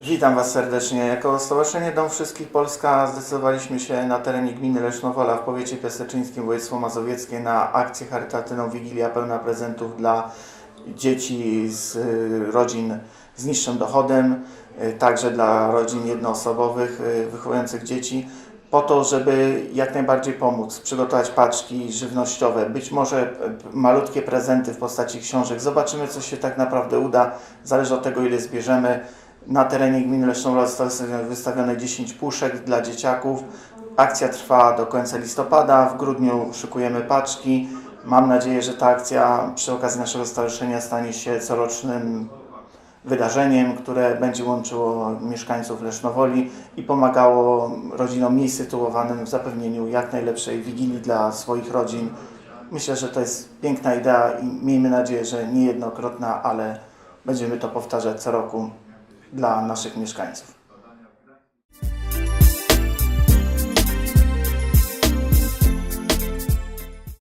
Witam Was serdecznie. Jako Stowarzyszenie Dom Wszystkich Polska zdecydowaliśmy się na terenie gminy Lesznowola w powiecie piaseczyńskim województwo mazowieckie na akcję charytatywną Wigilia pełna prezentów dla dzieci z y, rodzin z niższym dochodem, y, także dla rodzin jednoosobowych y, wychowujących dzieci po to, żeby jak najbardziej pomóc, przygotować paczki żywnościowe, być może e, malutkie prezenty w postaci książek. Zobaczymy, co się tak naprawdę uda. Zależy od tego, ile zbierzemy. Na terenie gminy Lesznowola zostało wystawione 10 puszek dla dzieciaków. Akcja trwa do końca listopada. W grudniu szykujemy paczki. Mam nadzieję, że ta akcja przy okazji naszego stowarzyszenia stanie się corocznym wydarzeniem, które będzie łączyło mieszkańców Lesznowoli i pomagało rodzinom mniej sytuowanym w zapewnieniu jak najlepszej wigilii dla swoich rodzin. Myślę, że to jest piękna idea i miejmy nadzieję, że niejednokrotna, ale będziemy to powtarzać co roku dla naszych mieszkańców.